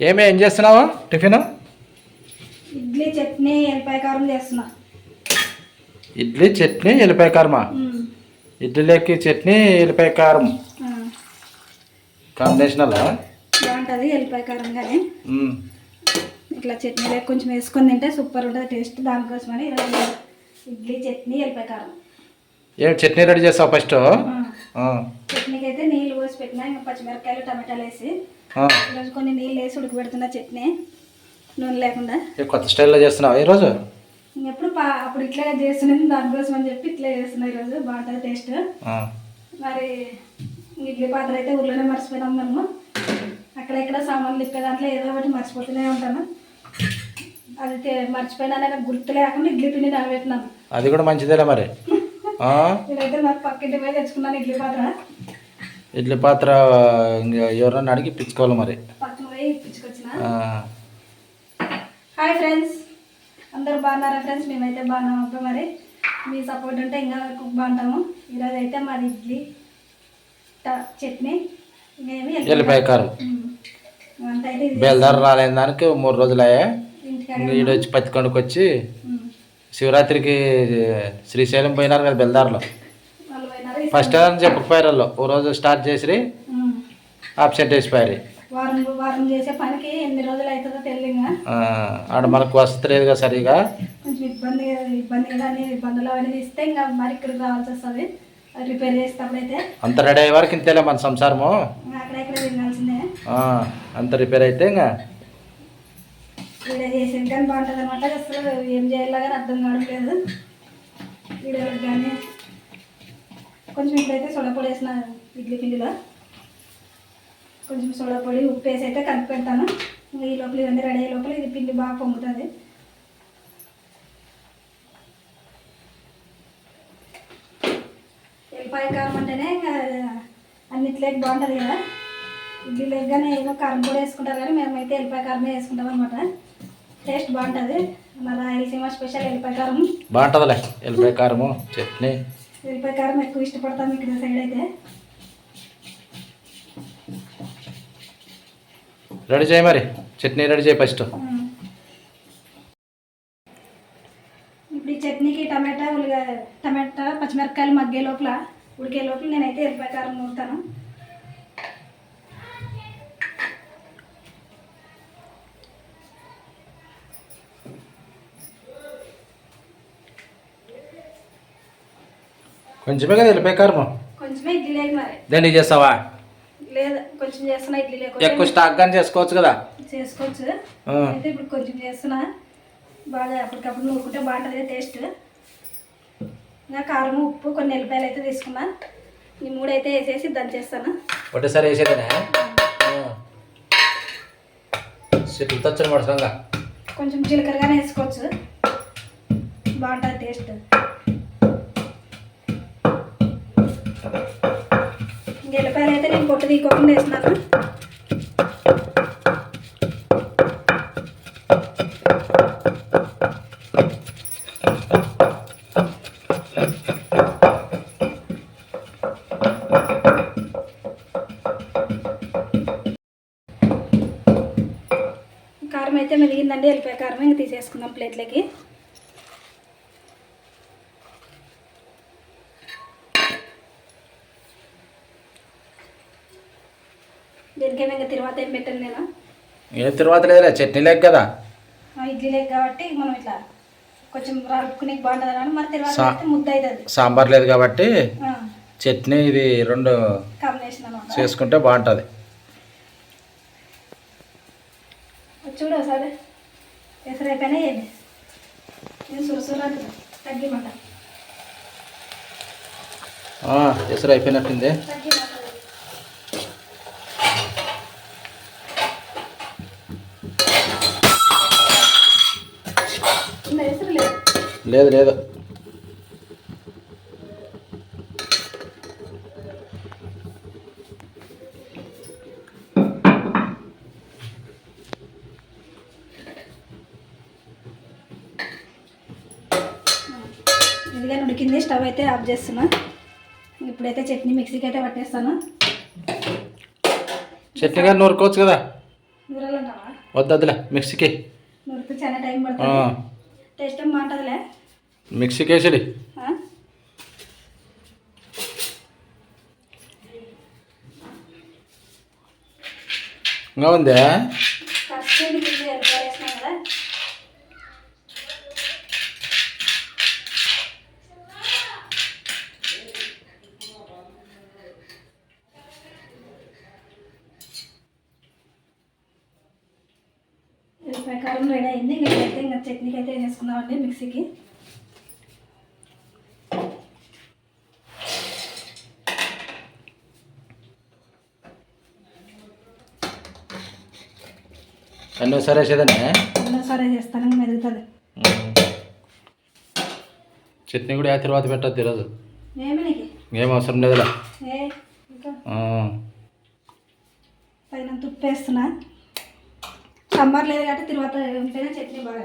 ఏమి ఏం చేస్తున్నావు? టిఫిన్? ఇడ్లీ చట్నీ ఎల్లిపాయ కారం చేస్తున్నా. ఇడ్లీ చట్నీ ఎల్లిపాయ కారమా. ఇడ్లీలోకి చట్నీ ఎల్లిపాయ కారం. కాంబినేషన్ అలా బాగుంటుంది ఎల్లిపాయ కారం కానీ. ఇట్లా చట్నీలో కొంచెం వేసుకొని తింటే సూపర్ ఉంటుంది టేస్ట్ దానికోసమని ఇడ్లీ చట్నీ ఎల్లిపాయ కారం. ఏం చట్నీ రెడీ చేస్తావు ఫస్ట్? చట్నీకి అయితే నీళ్ళు పోసి పెట్టినా ఇంకా పచ్చిమిరపకాయలు టమాటాలు వేసి. ఈరోజు కొన్ని నీళ్ళు వేసి ఉడకబెడుతున్నా చట్నీ. నూనె లేకుండా. కొత్త స్టైల్లో చేస్తున్నావు ఈరోజు? ఎప్పుడు అప్పుడు ఇట్లా చేస్తున్నాను దానికోసం అని చెప్పి ఇట్లా చేస్తున్నా ఈరోజు బాగుంటుంది టేస్ట్. మరి ఇడ్లీ పాత్ర అయితే ఊర్లోనే మర్చిపోయినాం మనము. అక్కడ ఇక్కడ సామాన్లు ఇప్పే దాంట్లో ఏదో ఒకటి మర్చిపోతూనే ఉంటాను. అది మర్చిపోయినా నాకు గుర్తు లేకుండా ఇడ్లీ పిండి నానబెట్టినాను. అది కూడా మంచిదేలే మరి? నేనైతే నాకు పక్కింటి పోయి తెచ్చుకున్నాను ఇడ్లీ పాత్ర. ఇడ్లీ పాత్ర ఇంక ఎవరన్నా అడిగి పిచ్చుకోవాలి మరి. హాయ్ ఫ్రెండ్స్ అందరూ బాగున్నారా ఫ్రెండ్స్ మేమైతే బాగున్నాం అబ్బా మరి. మీ సపోర్ట్ ఉంటే ఇంకా వరకు బాగుంటాము. ఈరోజు అయితే మాది ఇడ్లీ చట్నీ ఎల్లిపాయ కారం. బేల్దారు రాలేని దానికి మూడు రోజులయ్యా. ఇంటికాడ ఈడొచ్చి పత్తికొండకు వచ్చి. శివరాత్రికి శ్రీశైలం పోయినారు కదా బెల్దార్లో. ఫస్ట్ అని చెప్పకపోయారు వాళ్ళు ఓ రోజు స్టార్ట్ చేసి ఉమ్. ఆబ్సెంట్ వేసిపోయారు వారం వారం చేసే పనికి ఎన్ని రోజులు అవుతుందో తెలియగా ఆడ మనకు వసతి లేదు కదా సరిగా. కొంచెం ఇబ్బంది ఇబ్బందులు అవన్నీ ఇస్తే ఇంకా మరి రావాల్సి వస్తుంది. రిపేర్ చేసేటప్పుడైతే అంత రెడీ అయ్యే వరకు ఇంతేలే మన సంసారము. తినాల్సిందే. ఆ, అంత రిపేర్ అయితే ఇంకా. వీడియో చేసేది కానీ బాగుంటుంది అనమాట అసలు ఏం చేయాలో కానీ అర్థం కావడం లేదు. వీడియోలకు కానీ కొంచెం ఇప్పుడైతే సొడపొడి వేసిన ఇడ్లీ పిండిలో. కొంచెం సొడపొడి ఉప్పు వేసి అయితే కలిపి పెడతాను. ఈ లోపల ఇవన్నీ రెడీ అయ్యే లోపల ఇది పిండి బాగా పొంగుతుంది. ఎల్లిపాయ కారం అంటేనే ఇంకా బాగుంటుంది కదా. ఇడ్లీ లేక కానీ ఏదో కారం కూడా వేసుకుంటారు కానీ మేమైతే ఎల్లిపాయ కారమే వేసుకుంటాం అనమాట టేస్ట్ బాగుంటుంది. మన రాయలసీమ స్పెషల్ ఎల్లిపాయ కారం బాగుంటుందిలే. ఎల్లిపాయ కారము చట్నీ. ఎల్లిపాయ కారం ఎక్కువ ఇష్టపడతాం ఇక్కడ సైడ్ అయితే రెడీ చేయి మరి చట్నీ రెడీ చేయి ఫస్ట్. ఇప్పుడు ఈ చట్నీకి టమాటా ఉల్లిగ టమాటా పచ్చిమిరపకాయలు మగ్గే లోపల ఉడికే లోపల నేనైతే ఎల్లిపాయ కారం నూరుతాను. కొంచెమే కదా ఎల్లిపాయ కారము. కొంచెమే ఇడ్లీ లేక మరి. దేనికి చేస్తావా? లేదు కొంచెం చేస్తున్నా ఇడ్లీ ఎక్కువ స్టాక్ కానీ చేసుకోవచ్చు కదా. చేసుకోవచ్చు. అయితే ఇప్పుడు కొంచెం చేస్తున్నా. బాగా అప్పటికప్పుడు నూరుకుంటే బాగుంటుంది టేస్ట్ ఇంకా కారం ఉప్పు కొన్ని ఎల్లిపాయలు అయితే తీసుకున్నా. ఈ మూడు అయితే వేసేసి దంచేస్తాను ఒకటేసారి వేసేదేనే? చెట్లు తచ్చని పడుతుందా కొంచెం జీలకర్రగానే వేసుకోవచ్చు. బాగుంటుంది టేస్ట్ జీలకాయలు అయితే నేను పొట్టు తీసుకోకుండా వేసినాను కారం అయితే మెదిగిందండి వెళ్ళిపోయే కారం ఇంకా తీసేసుకుందాం ప్లేట్లోకి దీనికేమో ఇంకా తర్వాత ఏం పెట్టాను నేను ఏ తర్వాత లేదులే చట్నీ లేక కదా. ఇడ్లీ లేక కాబట్టి మనం ఇట్లా కొంచెం రాడుకునే బాగుంటుంది అని మరి తర్వాత సా- అయితే ముద్ద అవుతుంది సాంబార్ లేదు కాబట్టి చట్నీ ఇది రెండు కాంబినేషన్ అనమాట. చేసుకుంటే బాగుంటుంది. చూడు ఒకసారి. ఎసరు అయిపోయినా ఏమి నేను సురసుర తగ్గిమంట. ఎసురు అయిపోయినట్టుంది. తగ్గిమంట ఉందా ఎసరు లేదు లేదు లేదు. ఇదిగా ఉడికింది స్టవ్ అయితే ఆఫ్ చేస్తున్నా. ఇప్పుడైతే చట్నీ మిక్సీకి అయితే పట్టేస్తాను. చట్నీ కానీ నూరుకోవచ్చు కదా? వద్దు వద్దులే మిక్సీకి. నూరితే చాలా టైం పడుతుంది. టేస్ట్ బాగుంటుందిలే. మిక్సీకి వేసేది. ఆ? ఇంకా ఉందే? ప్రకారం రెడీ అయింది. ఇంకా అయితే ఇంకా చట్నీకి అయితే వేసుకుందామండి మిక్సీకి. అన్నీ సరే వేసేదాన్ని సరే చేస్తాను ఇంకా మెదుగుతుంది. చట్నీ కూడా ఆ తర్వాత పెట్టద్దు ఈరోజు. ఏం అవసరం లేదులే. పైన ఉప్పు వేస్తున్నా సమ్మర్ లేదు కాబట్టి తిరువాత ఉంటేనే చట్నీ బాగా.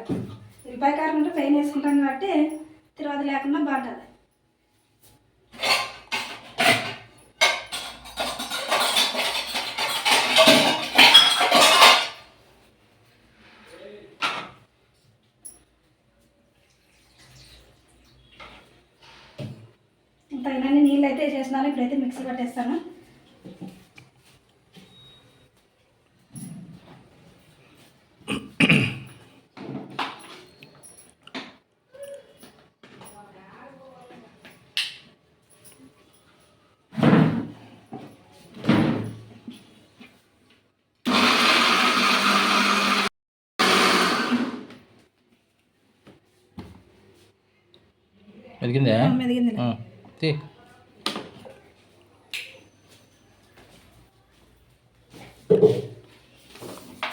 ఉల్లిపాయ కారం ఉంటే పైన వేసుకుంటాం కాబట్టి తిరువాత లేకుండా బాగుంటుంది. పైన నీళ్ళు అయితే వేసేసినాను ఇప్పుడైతే మిక్సీ పట్టేస్తాను. మెదిగిందే? మెదిగింది తీ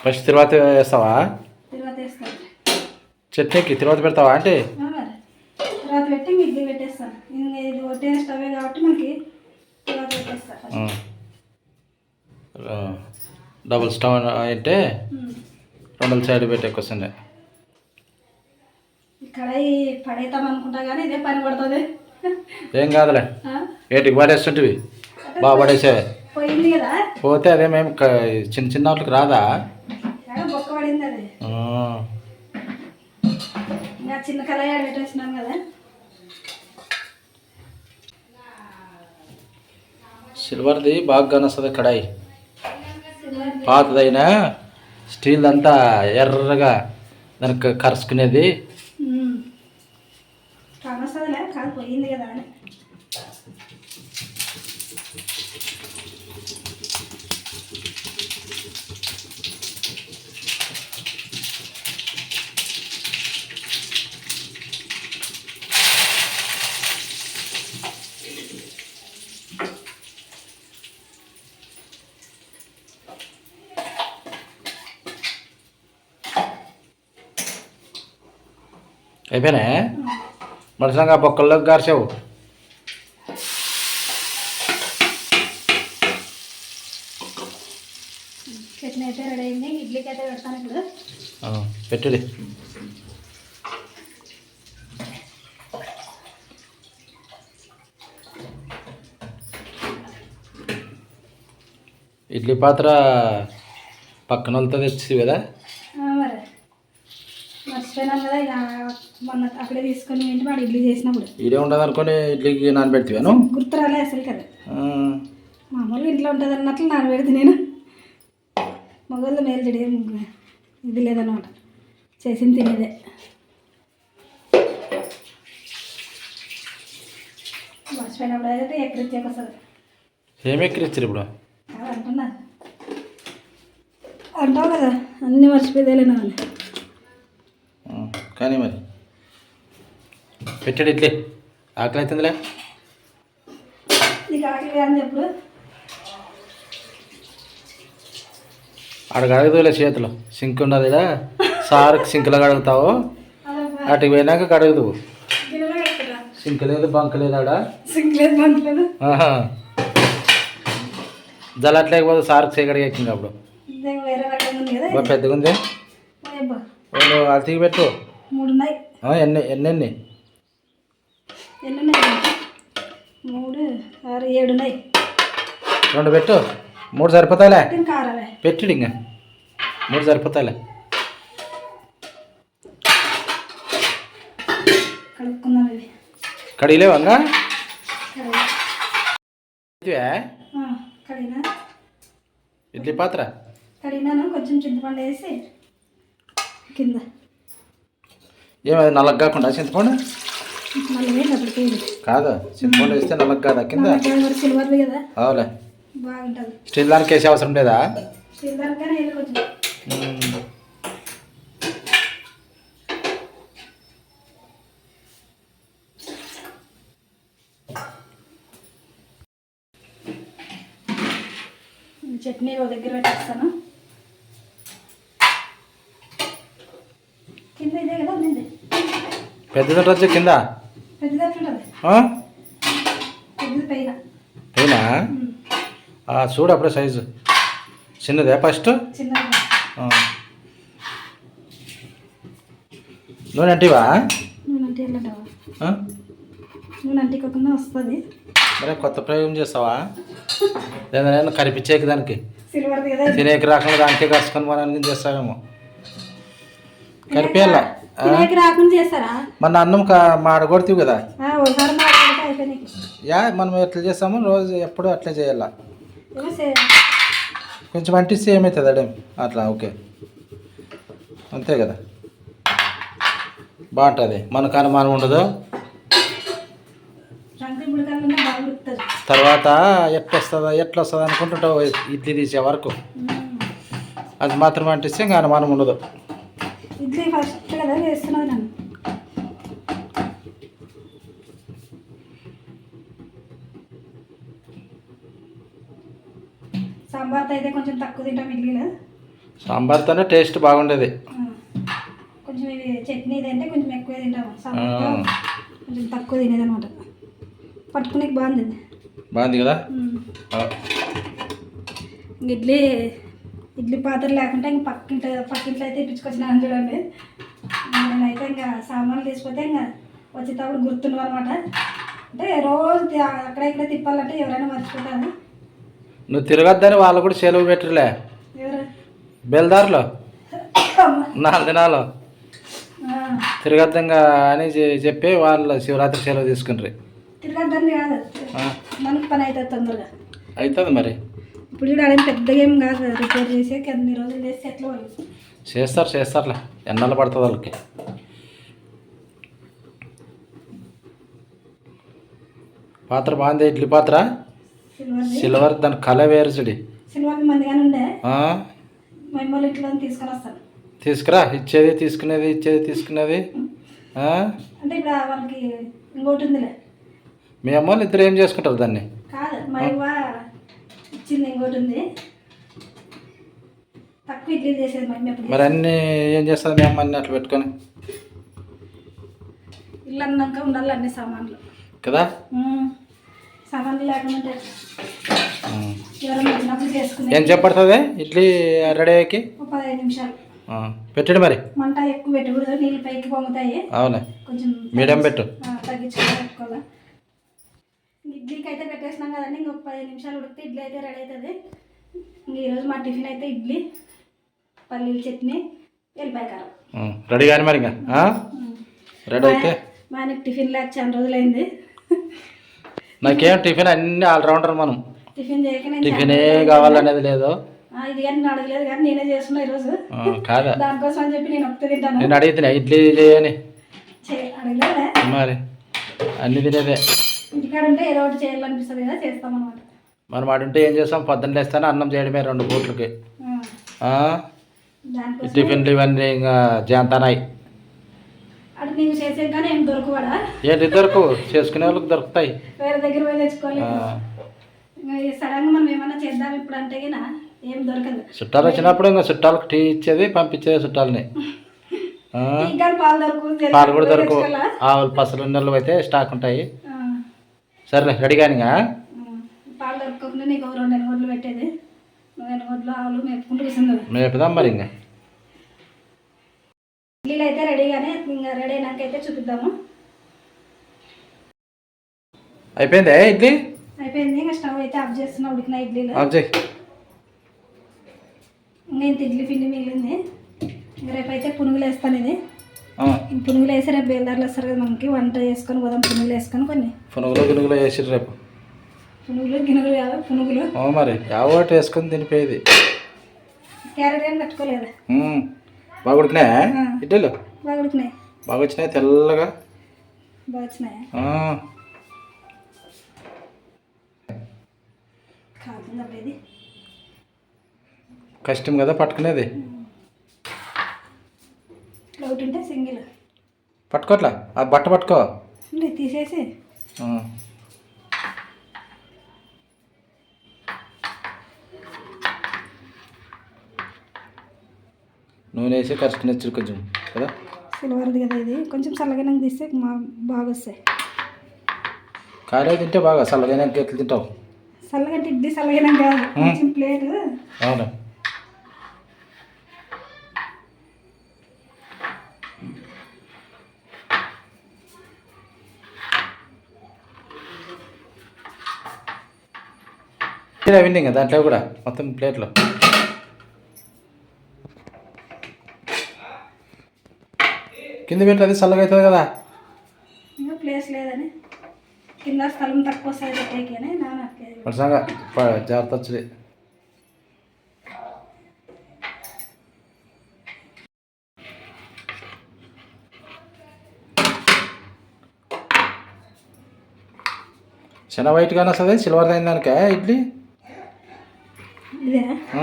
ఫస్ట్ తర్వాత వేస్తావా? చట్నీకి తర్వాత పెడతావా అంటే? తర్వాత పెట్టి మిగ్గి పెట్టేస్తాను. ఇంకా ఇది ఒట్టే స్టవే కాబట్టి మనకి తర్వాత పెట్టేస్తాను డబుల్ స్టవ్ అంటే రెండు సైడ్ పెట్టేకొస్తుంది కడాయి పడేద్దాం అనుకుంటా కానీ ఇదే పని పడుతుంది. ఏం కాదులే? ఏటికి పడేస్తుంటివి బాగా పడేసేవే పోతే అదేమేం క- చిన్న చిన్న వాటికి రాదా? అది. చిన్న కదా. సిల్వర్ది బాగా కానొస్తుంది కడాయి. పాతదైనా స్టీల్ అంతా ఎర్రగా దానికి కరుచుకునేది కానొస్తుందిలే కాదు పోయింది కదా అని అయిపోయినా మనుషులంగా బొక్కల్లోకి గార్చావు. చట్నీ అయితే రెడీ అయింది. ఇడ్లీకి అయితే పెడతాను ఇప్పుడు. పెట్టుడి ఇడ్లీ పాత్ర పక్కన వాళ్ళతో తెచ్చి కదా. మర్చిపోయినాను కదా మొన్న అక్కడే తీసుకొని ఏంటి వాడు ఇడ్లీ చేసినప్పుడు. ఇదే ఉండదు అనుకొని ఇడ్లీకి నానబెడతాను గుర్తు రాలే అసలు కదా. మామూలుగా ఇంట్లో ఉంటుంది అన్నట్లు నానబెడితే నేను. మగవాళ్ళు మేలు చెడి ఇది లేదన్నమాట. చేసింది తినేదే. మర్చిపోయినప్పుడు అయితే ఏమి ఇప్పుడు? అంటున్నా. అంటావు కదా అన్నీ మర్చిపోయేదేలేనా ఆ, కానీ మరి. పెట్టాడు ఇడ్లీ ఆకలి అవుతుందిలే. ఆడ కడుగుతావులే చేతిలో. సింక్ ఉన్నది కదా సార్కి సింక్లో కడుగుతావు. అటుకి పోయినాక కడుగుదు సింక్ లేదు బంక్ లేదు ఆడ. సింక్ లేదు బంక్ లేదు. జలట్లేకపోతే సార్కి చేయగడిగా ఎక్కింది అప్పుడు. పెద్దగా ఉంది అతికి పెట్టు. మూడు ఉన్నాయి ఆ, ఎన్ని ఎన్ని ఎన్ని ఎన్ని ఉన్నాయి మూడు ఆరు ఏడు ఉన్నాయి రెండు పెట్టు మూడు సరిపోతాయిలే ఇంకా ఆరవే పెట్టుడు ఇంకా మూడు సరిపోతాయిలే కలుపుకుందాం ఇవి కడిగిలేవంగా కడిగి ఆ, కడిగినా ఇడ్లీ పాత్ర కడిగినాను కొంచెం చింతపండు వేసి కింద ఏమది? నల్లగా కాకుండా చింతపండు? కాదు? చింతపండు వేస్తే నల్లగా కాదా? కింద? అవులే. బాగుంటుంది. స్టీల్ దానికి వేసే అవసరం లేదా. చట్నీ ఒక దగ్గర పెట్టేస్తాను కింద ఇదే కదా ఉంది కింద? పెద్దది ఎట్లుంటుంది ఆ? పెద్దది పైన. చూడు అప్పుడే సైజు. చిన్నదే ఫస్ట్. నూనె అంటివా వస్తుంది. మరే కొత్త ప్రయోగం చేస్తావా? లేదా కనిపించేకి దానికి? కదా. తినేకి రాకుండా దానికే కలుసుకొని మనం చేస్తావేమో. కరిపేయాల తినేకి రాకుండా చేస్తారా? మన అన్నం కా మాడగొడుతుంది కదా. ఒకసారి యా మనం ఎట్లా చేస్తామో రోజు ఎప్పుడు అట్లే చేయాల. కొంచెం అంటిస్తే ఏమవుతుంది అడే అట్లా ఓకే. అంతే కదా. బాగుంటుంది. మనకు అనుమానం ఉండదు. తర్వాత ఎట్లా వస్తుందా ఎట్లా వస్తుంది అనుకుంటుంటావు ఇడ్లీ తీసే వరకు. అది మాత్రం అంటిస్తే ఇంకా అనుమానం ఉండదు. ఇడ్లీ ఫస్ట్ కదా వేస్తున్నది నన్ను. సాంబార్తో అయితే కొంచెం తక్కువ తింటాం ఇడ్లీలో సాంబార్తోనే టేస్ట్ బాగుండేది. కొంచెం ఇవి చట్నీ ఇది అంటే కొంచెం ఎక్కువ తింటాము. సాంబార్తో. కొంచెం తక్కువ తినేది అనమాట పట్టుకునే బాగుంది ఇది. బాగుంది కదా ఇడ్లీ ఇడ్లీ పాత్ర లేకుంటే ఇంక పక్కింట్లో పక్కింట్లో అయితే ఇప్పించుకొచ్చినాను చూడండి. ఇంకా సామాన్లు తీసిపోతే ఇంకా వచ్చేటప్పుడు గుర్తుండవు అనమాట అంటే రోజు అక్కడ ఇక్కడ తిప్పాలంటే ఎవరైనా మర్చిపోతారు? నువ్వు తిరగద్దని వాళ్ళు కూడా సెలవు పెట్టరులే. బెల్దార్లో? దినాలు తిరగద్దంగా అని చెప్పి వాళ్ళు శివరాత్రి సెలవు తీసుకుంటారు తిరగద్దని కాదు. మనకి పని అవుతుంది తొందరగా. అవుతుంది మరి. ఇప్పుడు చూడ అదేం పెద్దగా ఏం కాదు రిపేర్ చేసి అన్ని రోజులు చేసి ఎట్లా చేస్తారు చేస్తారులే. ఎన్నాళ్ళు పడుతుంది వాళ్ళకి? పాత్ర బాగుంది ఇడ్లీ పాత్ర? సిల్వర్ దాని కళ వేరు చూడి. తీసుకురా ఇచ్చేది తీసుకునేది ఇచ్చేది తీసుకునేది. మీ అమ్మ వాళ్ళు ఇద్దరు ఏం చేసుకుంటారు దాన్ని? మరి అన్నీ ఏం చేస్తుంది మీ అమ్మ అట్లా పెట్టుకొని? ఇల్లు అన్నాక ఉండాలి అన్ని సామాన్లు. కదా? ఏం చెప్పడుతుంది ఇడ్లీ రెడీ అయ్యాకి పెట్టండి మరి. మంట ఎక్కువ పెట్టకూడదు నీళ్ళు పైకి పొంగుతాయి. అవునా. కొంచెం మీడియం పెట్టు. పెట్టుకోవాలి? ఇడ్లీకి అయితే పెట్టేసినాం కదండి ఇంకొక పదిహేను నిమిషాలు ఉడికితే ఇడ్లీ అయితే రెడీ అవుతుంది. ఇంక ఈరోజు మా టిఫిన్ అయితే ఇడ్లీ పల్లీల చట్నీ ఎల్లిపాయ కారం. రెడీ కానీ మరి ఇంకా? రెడీ అయితే. మా ఆయనకి టిఫిన్ లేక చాలా రోజులైంది. నాకేం టిఫిన్ అన్ని ఆల్రౌండర్ మనం. టిఫిన్ టిఫినే కావాలనేది లేదు. ఆ, ఇది కానీ నేను అడగలేదు కానీ నేనే చేస్తున్నా ఈరోజు. కాదా? దానికోసం అని చెప్పి నేను తింటాను. నేను అడిగితే ఇడ్లీ చేయని మరి అన్ని తినేదే. ఇంటికాడ ఉంటే ఏదో ఒకటి చేయాలనిపిస్తుంది కదా చేస్తాం అనమాట మనం ఆడుంటే ఏం చేస్తాం? పొద్దున్న లేస్తానే అన్నం చేయడమే రెండు పూట్లకి దానికోసం టిఫిన్లు ఇవన్నీ ఇంకా జాంతానాయి. అటు నీకు చేసే కానీ ఏం దొరకవాడా? ఏంటి దొరకు? చేసుకునే వాళ్ళకి దొరుకుతాయి. వేరే దగ్గర పోయి తెచ్చుకోవాలి. ఆ, ఇంకా ఈ సడన్గా మనం ఏమన్నా చేద్దాం ఇప్పుడు అంటే గిన ఏం దొరకదు. చుట్టాలు వచ్చినప్పుడు ఇంకా చుట్టాలకు టీ ఇచ్చేది పంపించేది చుట్టాలని. పాలు కూడా దొరకు. ఆవులు పసలు నెలలు అయితే స్టాక్ ఉంటాయి. సరేలే రెడీ కానీ? పాలు దొరకకుండా నీకు రెండు పెట్టేది. ఎనుగొడ్లు ఆవులు మేపుకుంటూ కూర్చుంది మేపుదాం మరి ఇంకా. ఇడ్లీలు అయితే రెడీగానే ఇంకా రెడీ అయినాక అయితే చూపిద్దాము. అయిపోయిందే ఇడ్లీ? అయిపోయింది ఇంకా స్టవ్ అయితే ఆఫ్ చేస్తున్నా ఉడికిన ఇడ్లీలు. ఆఫ్ చేయి. ఇంకా ఇంత ఇడ్లీ పిండి మిగిలింది. ఇంకా రేపైతే పునుగులు వేస్తాను ఇది. పునుగులు వేసి రేపు బేల్దారులు వస్తారు కదా మనకి వంట చేసుకొని పోదాం పునుగులు వేసుకొని కొన్ని పునుగులు గినుగులు వేసిర్రు రేపు. పునుగులు గినుగులు కాదు పునుగులు. మరి యావ ఒకటి వేసుకొని తినిపోయేది క్యారెట్ కానీ పెట్టుకోలేదు. ఉమ్, బాగా ఉడికినాయా ఇడ్లీలు బాగా ఉడికినాయి బాగా వచ్చినాయి తెల్లగా బాగా వచ్చినాయి కష్టం కదా పట్టుకునేది? ఒకటి ఉంటే సింగిల్. పట్టుకోట్లా? ఆ బట్ట పట్టుకో. తీసేసి ఆ. నూనె వేసి కరెక్ట్ నచ్చుడు కొంచెం కదా? సిల్వర్ది కదా ఇది. కొంచెం చల్లగా తీస్తే మా బాగా వస్తాయి. కాలే తింటే బాగా చల్లగానే ఎట్లు తింటావు? చల్లగంటే ఇడ్లీ చల్లగా కాదు. కొంచెం ప్లేట్. అవును? విండి ఇంకా దాంట్లో కూడా మొత్తం ప్లేట్లో. కింద పెట్టి అది చల్లగా అవుతుంది కదా. ఇంకా ప్లేస్ లేదని. కింద స్థలం తక్కువ నాన్న అట్లేదు పడసంగా జాగ్రత్త వచ్చి చిన్న వైట్ కానీ వస్తుంది సిల్వర్ అయిన దానికే ఇడ్లీ? ఇదే ఆ?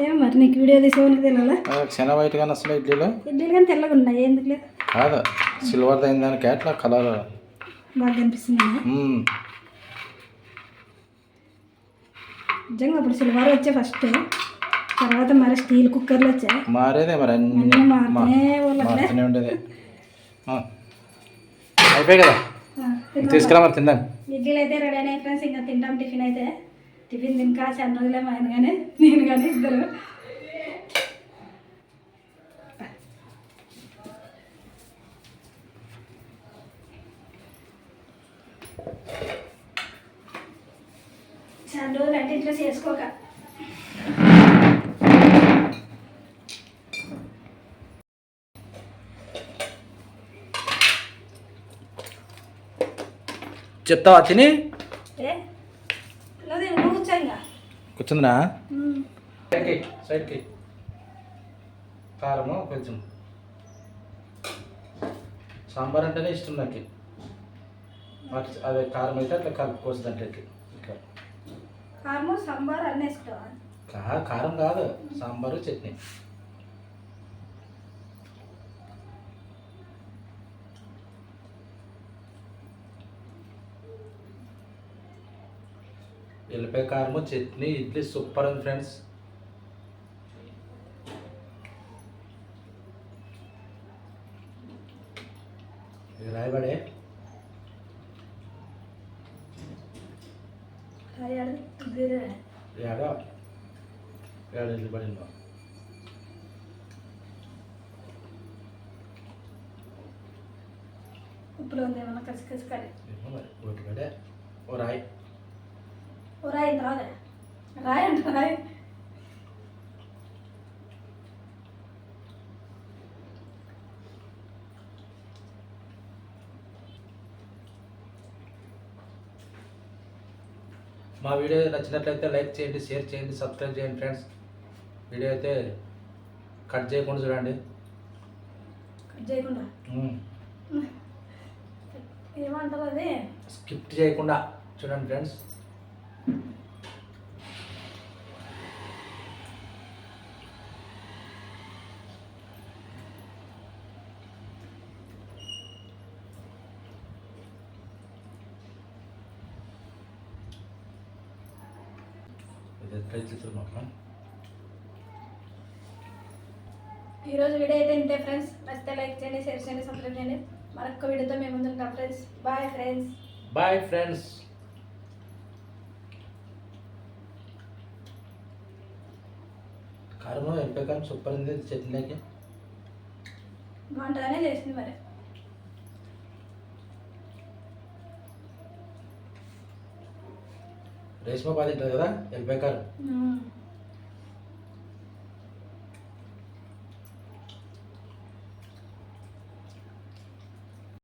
ఏం మరి నీకు వీడియో తీసేవానికి తెలియాలా ఆ, చిన్న వైట్ కానీ వస్తుంది ఇడ్లీలో? ఇడ్లీలు కానీ తెల్లగా ఉన్నాయి ఎందుకు లేదు? కాదు? సిల్వర్ అయిన దానికే అట్లా కలర్? బాగా కనిపిస్తుంది? నిజంగా అప్పుడు సిల్వర్ వచ్చే ఫస్ట్. తర్వాత మరి స్టీల్ కుక్కర్లు వచ్చాయి. మారేదే మరి అన్ని. మారుతూనే ఉండేది. ఆ. అయిపోయాయి కదా? తీసుకురా మరి తిందాం. ఇడ్లీలు అయితే రెడీ అయినాయి ఫ్రెండ్స్ ఇంకా తింటాం టిఫిన్ అయితే. టిఫిన్ తినక చాలా రోజులే మా ఆయన కానీ నేను కానీ ఇద్దరు. ఇంట్లో చేసుకోక చెప్తావా తిని? ఇంకా కూర్చుందినా. సైడ్కి సైడ్కి. కారము కొంచెం. సాంబార్ అంటేనే ఇష్టం నాకు. అదే కారం అయితే అట్లా కలుపుకోవచ్చు దాంట్లోకి. కారము సాంబార్ అన్నీ కారం కాదు. సాంబారు చట్నీ. ఎల్లిపాయ కారము చట్నీ ఇడ్లీ సూపర్ ఉంది ఫ్రెండ్స్. రాయబడే అది ఆడది, ఇది ఆడది. ఏడో ఏడు ఇల్లు పడిందో ఉప్పులో ఉంది ఏమన్నా కసి కసి కడి ఏమో మరి ఒకటి పడే ఓ రాయి ఓ రాయి రాదే రాయి అంట రాయి మా వీడియో నచ్చినట్లయితే లైక్ చేయండి షేర్ చేయండి సబ్స్క్రైబ్ చేయండి ఫ్రెండ్స్. వీడియో అయితే కట్ చేయకుండా చూడండి. స్కిప్ చేయకుండా చూడండి ఫ్రెండ్స్ ఇది ట్రై చేస్తున్నాం ఈరోజు వీడియో అయితే ఇంతే ఫ్రెండ్స్. నచ్చితే లైక్ చేయండి షేర్ చేయండి సబ్స్క్రైబ్ చేయండి. మరొక వీడియోతో మేము ముందుంటాం friends. Bye friends bye friends కారం ఎంపై కారం సూపర్ ఉంది చట్నీలోకి. బాగుంటుందనే చేసింది మరి. రేష్మా బాధ ఉంటుంది కదా ఎంపై కారం మ్మ్.